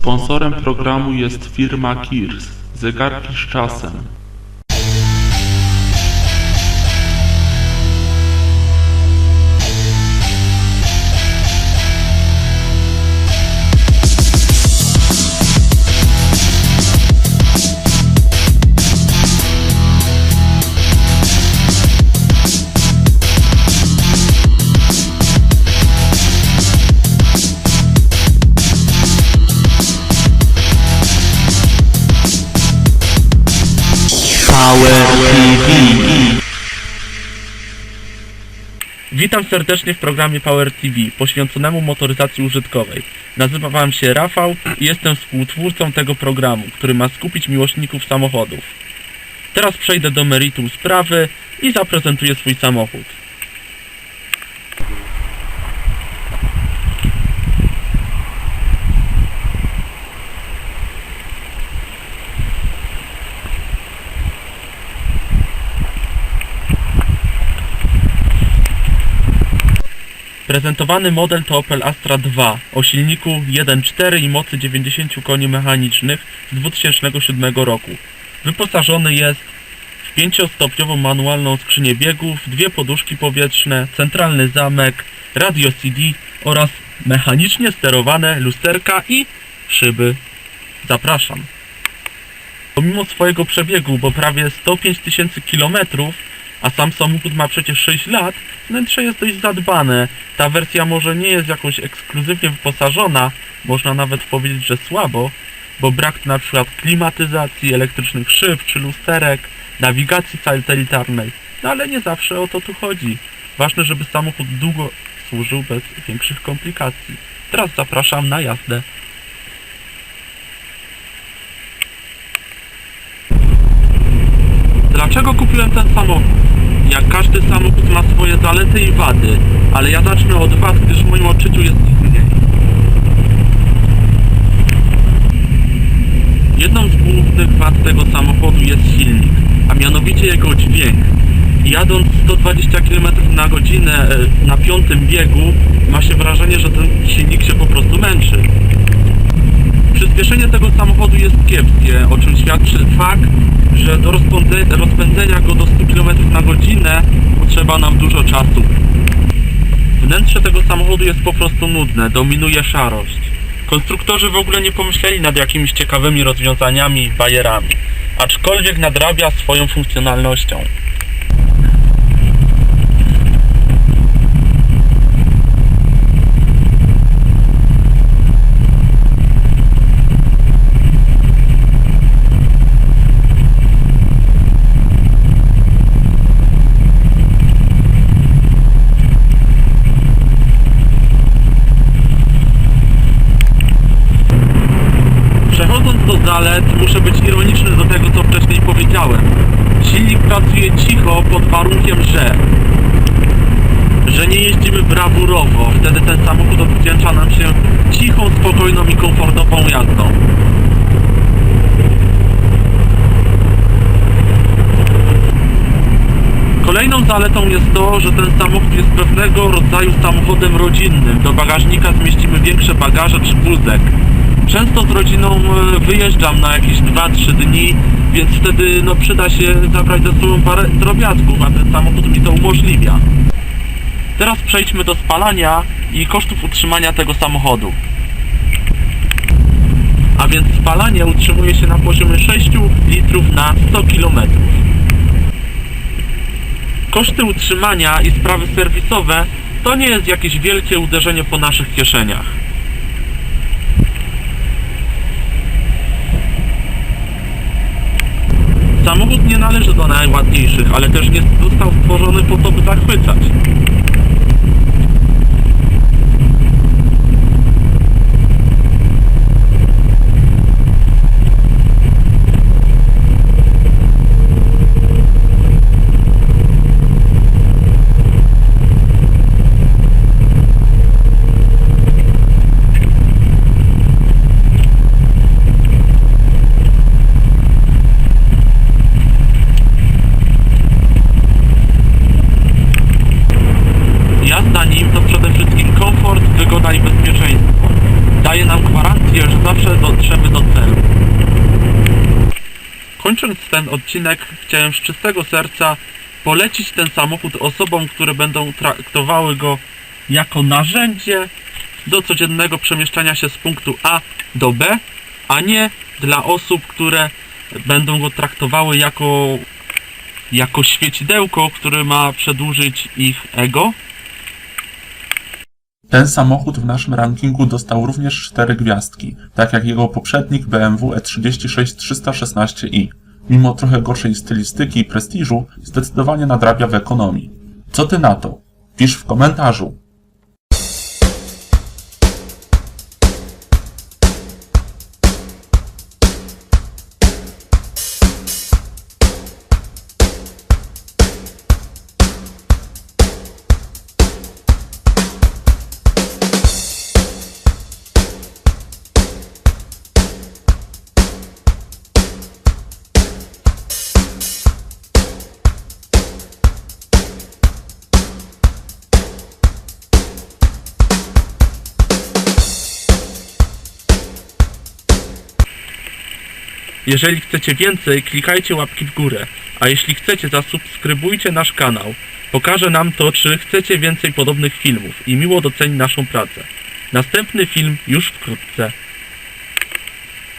Sponsorem programu jest firma Kirs. Zegarki z czasem. Witam serdecznie w programie Power TV poświęconemu motoryzacji użytkowej. Nazywam się Rafał i jestem współtwórcą tego programu, który ma skupić miłośników samochodów. Teraz przejdę do meritum sprawy i zaprezentuję swój samochód. Prezentowany model to Opel Astra 2 o silniku 1.4 i mocy 90 koni mechanicznych z 2007 roku. Wyposażony jest w 5-stopniową manualną skrzynię biegów, dwie poduszki powietrzne, centralny zamek, radio CD oraz mechanicznie sterowane lusterka i szyby. Zapraszam. Pomimo swojego przebiegu, bo prawie 105 tysięcy kilometrów, a sam samochód ma przecież 6 lat, wnętrze jest dość zadbane. Ta wersja może nie jest jakoś ekskluzywnie wyposażona, można nawet powiedzieć, że słabo, bo brak na przykład klimatyzacji, elektrycznych szyb czy lusterek, nawigacji satelitarnej. No ale nie zawsze o to tu chodzi. Ważne, żeby samochód długo służył bez większych komplikacji. Teraz zapraszam na jazdę. Dlaczego kupiłem ten samochód? Jak każdy samochód ma swoje zalety i wady, ale ja zacznę od wad, gdyż w moim odczuciu jest ich mniej. Jedną z głównych wad tego samochodu jest silnik, a mianowicie jego dźwięk. Jadąc 120 km na godzinę e, na piątym biegu, ma się wrażenie, że ten silnik się po prostu męczy. Przyspieszenie tego samochodu jest kiepskie, o czym świadczy fakt, że do rozpędze- rozpędzenia go do 100 km na godzinę potrzeba nam dużo czasu. Wnętrze tego samochodu jest po prostu nudne, dominuje szarość. Konstruktorzy w ogóle nie pomyśleli nad jakimiś ciekawymi rozwiązaniami i bajerami, aczkolwiek nadrabia swoją funkcjonalnością. Przechodząc do zalet, muszę być ironiczny do tego, co wcześniej powiedziałem. Silnik pracuje cicho pod warunkiem, że że nie jeździmy brawurowo. Wtedy ten samochód odwdzięcza nam się cichą, spokojną i komfortową jazdą. Kolejną zaletą jest to, że ten samochód jest pewnego rodzaju samochodem rodzinnym. Do bagażnika zmieścimy większe bagaże czy wózek. Często z rodziną e, wyjeżdżam na jakieś 2-3 dni, więc wtedy no, przyda się zabrać ze sobą parę drobiazgów, a ten samochód mi to umożliwia. Teraz przejdźmy do spalania i kosztów utrzymania tego samochodu. A więc spalanie utrzymuje się na poziomie 6 litrów na 100 km. Koszty utrzymania i sprawy serwisowe to nie jest jakieś wielkie uderzenie po naszych kieszeniach. Samochód nie należy do najładniejszych, ale też nie został stworzony po to, by zachwycać. Kończąc ten odcinek, chciałem z czystego serca polecić ten samochód osobom, które będą traktowały go jako narzędzie do codziennego przemieszczania się z punktu A do B, a nie dla osób, które będą go traktowały jako, jako świecidełko, które ma przedłużyć ich ego. Ten samochód w naszym rankingu dostał również 4 gwiazdki, tak jak jego poprzednik BMW E36 316i. Mimo trochę gorszej stylistyki i prestiżu, zdecydowanie nadrabia w ekonomii. Co ty na to? Pisz w komentarzu. Jeżeli chcecie więcej, klikajcie łapki w górę, a jeśli chcecie, zasubskrybujcie nasz kanał. Pokaże nam to, czy chcecie więcej podobnych filmów i miło doceni naszą pracę. Następny film już wkrótce.